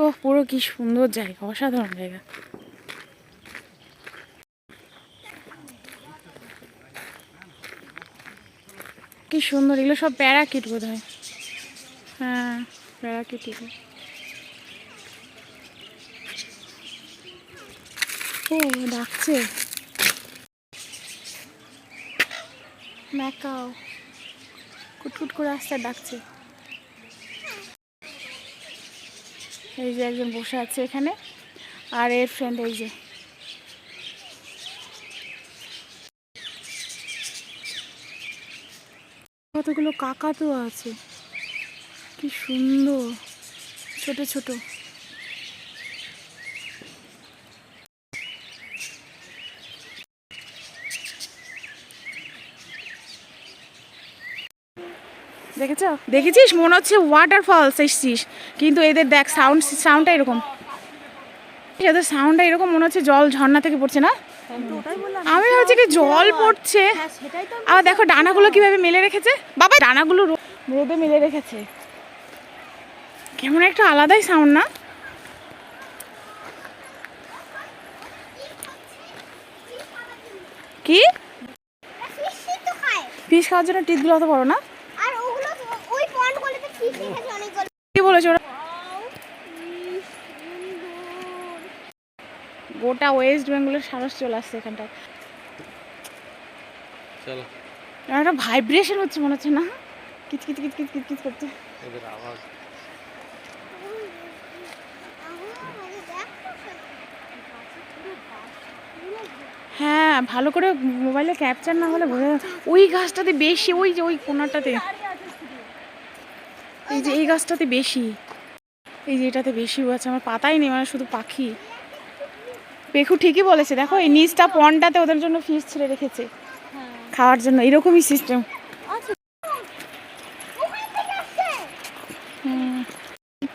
ও, পুরো কি সুন্দর জায়গা, অসাধারণ জায়গা। কি সুন্দর, এগুলো সব প্যারাকিট বোধ হয় হ্যাঁ প্যারাকিট ও, ডাকছে। ম্যাকাও। কুটকুট করে আসতে ডাকছে। এই যে একজন বসে আছে এখানে। আর এর ফ্রেন্ড এই যে। কতগুলো কাকা তো আছে। কি সুন্দর। ছোট ছোট। দেখেছ? দেখেছিস? মনে হচ্ছে ওয়াটারফলস এসছিস। কিন্তু এদের দেখ সাউন্ড সাউন্ডটা এরকম। এদের সাউন্ডটা এরকম মনে হচ্ছে জল ঝর্ণা থেকে পড়ছে না? আমি ভাবছি কি জল পড়ছে। আবার দেখো ডানাগুলো কীভাবে মেলে রেখেছে? বাবা ডানাগুলো রোদে মেলে রেখেছে। কেমন একটা আলাদাই সাউন্ড না? কি? ফিশ খাওয়ার জন্য টিপগুলো অত বড় না আর ওগুলো তো- ওই পন্ডগুলোতে ফিশ রেখেছে অনেকগুলো ওরা গোটা ওয়েস্ট বেঙ্গলের সারস চলে আসছে এখানটায়। চলো। একটা ভাইব্রেশন হচ্ছে মনে হচ্ছে না? কিচ কিচ কিচ কিচ কিচ কিচ করছে। এদের আওয়াজ। হ্যাঁ ভালো করে মোবাইলে ক্যাপচার না হলে বোঝা ওই গাছটাতে বেশি ওই যে ওই কোনাটাতে এই যে এই গাছটাতে বেশি। এই যে এটাতে বেশি আছে আমার পাতাই নেই মানে শুধু পাখি। পেখু ঠিকই বলেছে দেখো এই নিচটা পনটাতে ওদের জন্য ফিস ছেড়ে রেখেছে। খাওয়ার জন্য এরকমই সিস্টেম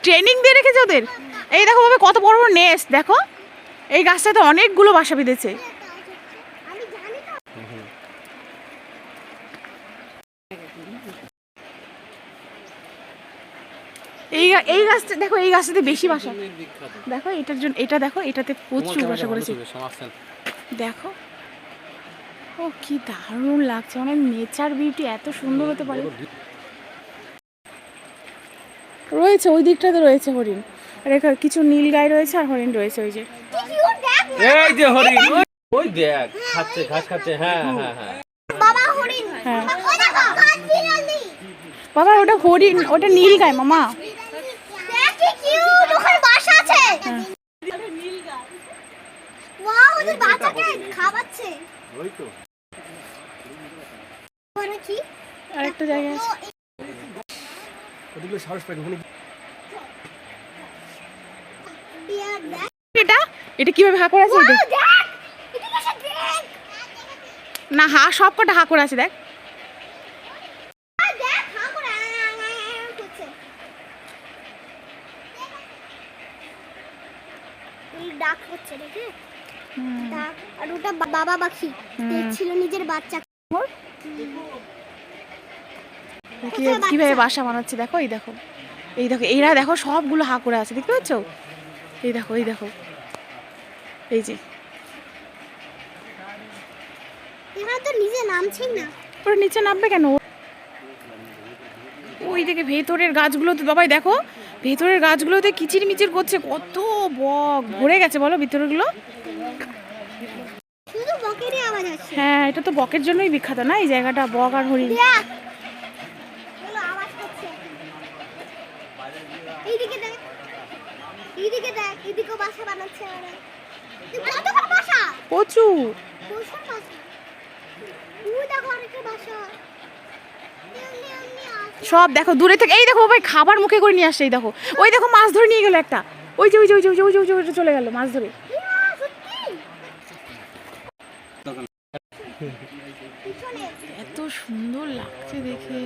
ট্রেনিং দিয়ে রেখেছে ওদের? এই দেখো বাবা কত বড় বড় নেস্ট দেখো। এই গাছটাতে অনেকগুলো বাসা বেঁধেছে আমি জানি না এই গা- এই গাছটা দেখো এই গাছটাতে বেশি বাসা দেখো এটার জন্য এটা দেখো এটাতে প্রচুর বাসা করেছে। দেখো। ও কি দারুণ লাগছে অনেক নেচার বিউটি এত সুন্দর হতে পারে। রয়েছে ওই দিকটাতে রয়েছে হরিণ। আর এখানে কিছু নীল গায়ে রয়েছে আর হরিণ রয়েছে ওই যে। এই যে হরিণ ওই- দেখ খাচ্ছে ঘাস খাচ্ছে হ্যাঁ হ্যাঁ হ্যাঁ। বাবা হরিণ হ্যাঁ। ওই দেখো কাজ বিড়ালি বাবা ওটা হরিণ ওটা নীল গাই মামা দেখ কি কিউট ওখানে বাসা আছে ওয়াও ওদের বাচ্চাকে খাওয়াচ্ছে। ওই তো ওখানে কি? আরেকটা জায়গা আছে। ওদিকে সাহস পাই ওখানে এটা? এটা কীভাবে হা করে আছে না হা সব কটা হা করে আছে দেখ আর দেখ হা করে আ, আ, আ, আ, করছে হচ্ছে দেখে ডাক আর ওটা বাবা পাখি দেখছিল নিজের বাচ্চা। কীভাবে বাসা বানাচ্ছে? দেখো এই দেখো। এই দেখো এরা দেখো সবগুলো হা করে আছে দেখতে পাচ্ছ? এই দেখো এই দেখো। এই যে। এখানে তো নিজে নামছেই না। ওরা নিচে নামবে কেন? ওই দিকে ভেতরের গাছগুলোতে বাবাই দেখো ভেতরের গাছগুলোতে কিচির মিচির করছে কত বক। ভরে গেছে বলো ভিতরগুলো। হ্যাঁ এটা তো বকের জন্যই বিখ্যাত না এই জায়গাটা বক আর হরিণ। প্রচুর। বাসা। দেখো। সব দেখো দূরে থেকে এই দেখো ভাই খাবার মুখে করে নিয়ে আসছে এই দেখো। ওই দেখো মাছ ধরে নিয়ে গেল একটা। ওই যে ওই যে ওই যে ওই যে ওই যে ওই যে চলে গেল মাছ ধরে। এত সুন্দর লাগছে দেখে।